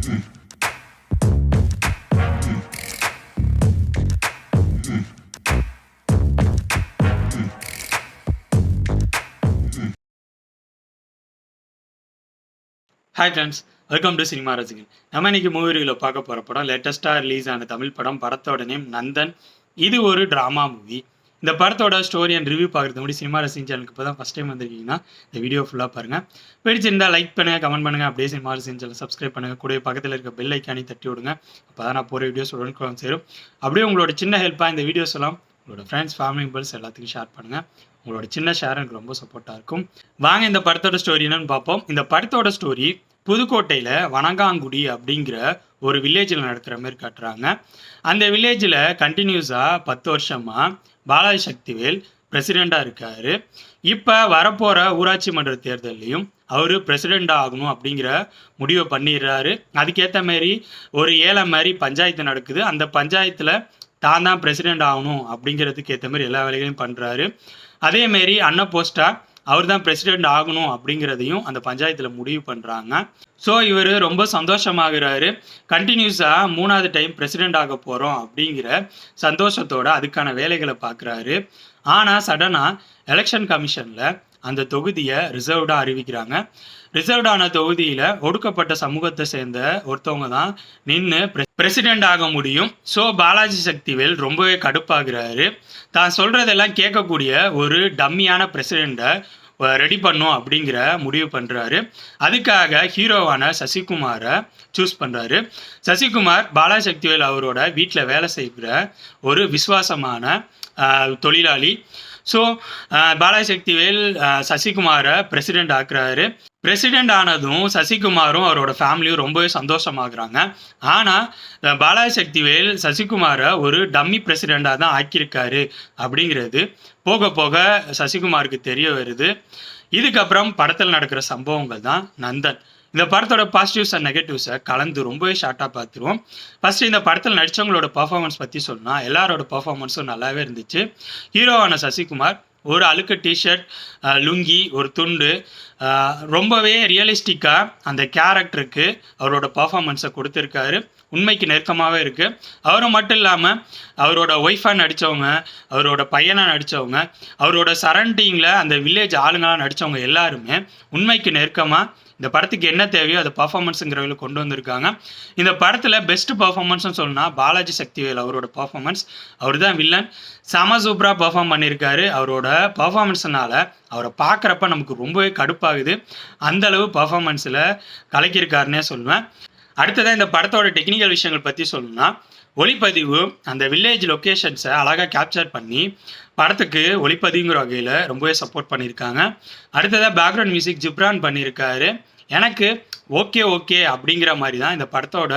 Hi friends welcome to cinema Rasigan நம்ம இன்னைக்கு மூவியில் பார்க்க போகிற படம் லேட்டஸ்ட்டாக ரிலீஸ் ஆன தமிழ் படம் படத்தோட நேம் நந்தன். இது ஒரு ட்ராமா மூவி இந்த படத்தோட ஸ்டோரி அண்ட் ரிவ்யூ பார்க்குறது முடி சினிமா ரசிங் சேனலுக்கு இப்போ தான் ஃபஸ்ட் டைம் வந்திருக்கீங்கன்னா இந்த வீடியோ ஃபுல்லாக பாருங்கள் பிடிச்சிருந்தா லைக் பண்ணுங்கள் கமெண்ட் பண்ணுங்கள் அப்படியே சினிமா ரசிங் சேனல் சப்ஸ்கிரைப் பண்ணுங்கள் கூட பக்கத்தில் இருக்க பெல் ஐக்கானி தட்டி விடுங்க. அப்போ தான் நான் போகிற வீடியோஸ் உடனுக்குடன் சேரும். அப்படியே உங்களோட சின்ன ஹெல்ப்பாக இந்த வீடியோஸ் எல்லாம் உங்களோட ஃப்ரெண்ட்ஸ் ஃபேமிலி மெம்பர்ஸ் எல்லாத்துக்கும் ஷேர் பண்ணுங்கள் உங்களோட சின்ன ஷேர் எனக்கு ரொம்ப சப்போர்ட்டாக இருக்கும். வாங்க இந்த படத்தோட ஸ்டோரி என்னன்னு பார்ப்போம். இந்த படத்தோட ஸ்டோரி புதுக்கோட்டையில் வனங்காங்குடி அப்படிங்கிற ஒரு வில்லேஜில் நடக்கிற மாதிரி காட்டுறாங்க. அந்த வில்லேஜில் கண்டினியூஸாக பத்து வருஷமாக பாலாஜி சக்திவேல் பிரசிடெண்ட்டாக இருக்கார். இப்போ வரப்போகிற ஊராட்சி மன்ற தேர்தல்லையும் அவர் பிரசிடெண்ட் ஆகணும் அப்படிங்கிற முடிவை பண்ணிடுறாரு. அதுக்கேற்ற மாதிரி ஒரு ஏழை மாதிரி பஞ்சாயத்து நடக்குது. அந்த பஞ்சாயத்தில் தான் தான் பிரசிடெண்ட் ஆகணும் அப்படிங்கிறதுக்கு ஏற்ற மாதிரி எல்லா வேலைகளையும் பண்ணுறாரு அதேமாரி அன்ன போஸ்டா அவர் தான் பிரசிடெண்ட் ஆகணும் அப்படிங்கிறதையும் அந்த பஞ்சாயத்தில் முடிவு பண்ணுறாங்க ஸோ இவர் ரொம்ப சந்தோஷமாகிறாரு. கண்டினியூஸாக மூணாவது டைம் பிரசிடெண்ட் ஆக போகிறோம் அப்படிங்கிற சந்தோஷத்தோட அதுக்கான வேலைகளை பார்க்குறாரு ஆனால் சடனாக எலெக்ஷன் கமிஷனில் அந்த தொகுதியை ரிசர்வ்டாக அறிவிக்கிறாங்க. ரிசர்வ்டான தொகுதியில் ஒடுக்கப்பட்ட சமூகத்தை சேர்ந்த ஒருத்தவங்க தான் நின்று பிரசிடெண்ட் ஆக முடியும். ஸோ பாலாஜி சக்திவேல் ரொம்பவே கடுப்பாகிறாரு. தான் சொல்கிறதெல்லாம் கேட்கக்கூடிய ஒரு டம்மியான பிரசிடெண்ட்டை ரெடி பண்ணும் அப்படிங்கிற முடிவு பண்ணுறாரு அதுக்காக ஹீரோவான சசிகுமாரை சூஸ் பண்ணுறாரு சசிகுமார் பாலாஜி சக்திவேல் அவரோட வீட்டில் வேலை செய்கிற ஒரு விசுவாசமான தொழிலாளி. ஸோ uh, பாலாசக்தி வேல் uh, சசிகுமாரை பிரசிடெண்ட் ஆக்குறாரு. பிரசிடெண்ட் ஆனதும் சசிகுமாரும் அவரோட ஃபேமிலியும் ரொம்பவே சந்தோஷமாகறாங்க. ஆனால் பாலாசக்தி வேல் சசிகுமாரை ஒரு டம்மி பிரசிடெண்டாக தான் ஆக்கியிருக்காரு அப்படிங்கிறது போக போக சசிகுமாருக்கு தெரிய வருது. இதுக்கப்புறம் படத்தில் நடக்கிற சம்பவங்கள் தான் நந்தன். இந்த படத்தோட பாசிட்டிவ்ஸ் அண்ட் நெகட்டிவ்ஸை கலந்து ரொம்பவே ஷார்ட்டாக பார்த்துருவோம். ஃபஸ்ட்டு இந்த படத்தில் நடித்தவங்களோட பர்ஃபார்மன்ஸ் பற்றி சொன்னால் எல்லாரோட பர்ஃபார்மன்ஸும் நல்லாவே இருந்துச்சு. ஹீரோவான சசிகுமார் ஒரு அழுக்கு டிஷர்ட் லுங்கி ஒரு துண்டு ரொம்பவே ரியலிஸ்டிக்காக அந்த கேரக்டருக்கு அவரோட பர்ஃபார்மன்ஸை கொடுத்துருக்காரு. உண்மைக்கு நெருக்கமாகவே இருக்குது அவரை மட்டும் இல்லாமல் அவரோட ஒய்ஃபாக நடித்தவங்க அவரோட பையனாக நடித்தவங்க அவரோட சரௌண்டிங்கில் அந்த வில்லேஜ் ஆளுங்களாக நடித்தவங்க எல்லாருமே உண்மைக்கு நெருக்கமாக இந்த படத்துக்கு என்ன தேவையோ அதை பர்ஃபார்மன்ஸுங்கிறவங்கள கொண்டு வந்திருக்காங்க. இந்த படத்தில் பெஸ்ட் பர்ஃபார்மன்ஸ்னு சொன்னால் பாலாஜி சக்திவேல் அவரோட பர்ஃபார்மன்ஸ் அவர் தான் வில்லன் செம சூப்பராக பர்ஃபார்ம் பண்ணியிருக்காரு அவரோட பர்ஃபார்மன்ஸ்னால அவரை பார்க்குறப்ப நமக்கு ரொம்பவே கடுப்பாகுது. அந்த அளவு பர்ஃபார்மன்ஸில் கலக்கியிருக்காருன்னே சொல்லுவேன் அடுத்ததாக இந்த படத்தோட டெக்னிக்கல் விஷயங்கள் பற்றி சொல்லணும்னா ஒளிப்பதிவு அந்த வில்லேஜ் லொக்கேஷன்ஸை அழகாக கேப்சர் பண்ணி படத்துக்கு ஒளிப்பதிவுங்கிற வகையில் ரொம்பவே சப்போர்ட் பண்ணியிருக்காங்க. அடுத்ததாக பேக்ரவுண்ட் மியூசிக் ஜிப்ரான் பண்ணியிருக்காரு. எனக்கு ஓகே ஓகே அப்படிங்கிற மாதிரி தான் இந்த படத்தோட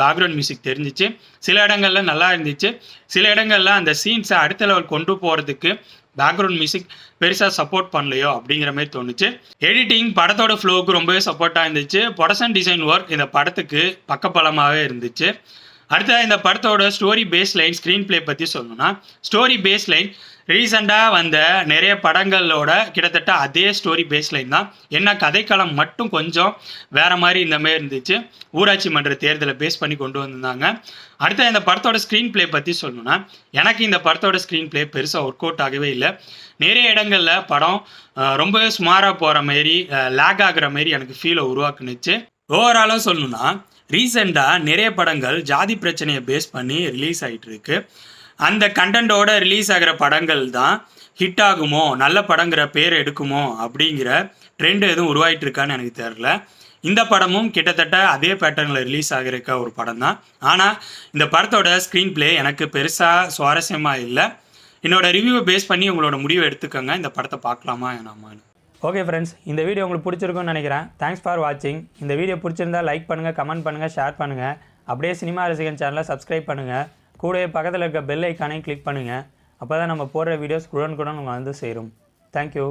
பேக்ரவுண்ட் மியூசிக் தெரிஞ்சிச்சு. சில இடங்கள்ல நல்லா இருந்துச்சு. சில இடங்கள்ல அந்த சீன்ஸை அடுத்த லெவல் கொண்டு போகிறதுக்கு பேக்ரவுண்ட் மியூசிக் பெருசாக சப்போர்ட் பண்ணலையோ அப்படிங்கிற மாதிரி தோணுச்சு. எடிட்டிங் படத்தோட ஃப்ளோவுக்கு ரொம்பவே சப்போர்ட்டாக இருந்துச்சு. ப்ரொடக்ஷன் டிசைன் ஒர்க் இந்த படத்துக்கு பக்கபலமாகவே இருந்துச்சு. அடுத்தது இந்த படத்தோட story base line screenplay பற்றி சொல்லணும்னா ஸ்டோரி பேஸ் லைன் ரீசெண்டாக வந்த நிறைய படங்களோட கிட்டத்தட்ட அதே ஸ்டோரி பேஸ்லைன் தான். என்ன கதைக்களம் மட்டும் கொஞ்சம் வேற மாதிரி இந்த மாதிரி இருந்துச்சு. ஊராட்சி மன்ற தேர்தலை பேஸ் பண்ணி கொண்டு வந்திருந்தாங்க. அடுத்த இந்த படத்தோட ஸ்க்ரீன் ப்ளே பற்றி சொல்லணும்னா எனக்கு இந்த படத்தோட ஸ்க்ரீன் ப்ளே பெருசாக ஒர்க் அவுட் ஆகவே இல்லை. நிறைய இடங்களில் படம் ரொம்பவே சுமாராக போகிற மாரி லேக் ஆகுற மாரி எனக்கு ஃபீலை உருவாக்குனுச்சு. ஓவராலாக சொல்லணும்னா ரீசெண்டாக நிறைய படங்கள் ஜாதி பிரச்சனையை பேஸ் பண்ணி ரிலீஸ் ஆகிட்டு இருக்கு. அந்த கண்டென்ட்டோட ரிலீஸ் ஆகிற படங்கள் தான் ஹிட் ஆகுமோ நல்ல படங்கிற பேர் எடுக்குமோ அப்படிங்கிற ட்ரெண்ட் எதுவும் உருவாயிட்டு இருக்கான்னு எனக்கு தெரில இந்த படமும் கிட்டத்தட்ட அதே பேட்டர்னில் ரிலீஸ் ஆகிருக்க ஒரு படம் தான். ஆனால் இந்த படத்தோட ஸ்க்ரீன் ப்ளே எனக்கு பெருசாக சுவாரஸ்யமாக இல்லை. என்னோட ரிவ்யூவை பேஸ் பண்ணி உங்களோட முடிவை எடுத்துக்கோங்க. இந்த படத்தை பார்க்கலாமா என்னாமான்னு ஓகே ஃப்ரெண்ட்ஸ் இந்த வீடியோ உங்களுக்கு பிடிச்சிருக்கும்னு நினைக்கிறேன். தேங்க்ஸ் ஃபார் வாட்சிங் இந்த வீடியோ பிடிச்சிருந்தா லைக் பண்ணுங்கள் கமெண்ட் பண்ணுங்கள் ஷேர் பண்ணுங்கள் அப்படியே சினிமா ரசிகன் சேனலை சப்ஸ்கிரைப் பண்ணுங்கள் கூடவே பக்கத்தில் இருக்க பெல் ஐக்கானையும் கிளிக் பண்ணுங்கள் அப்போ தான் நம்ம போடுற வீடியோஸ் குடன் உங்களை வந்து சேரும். தேங்க்யூ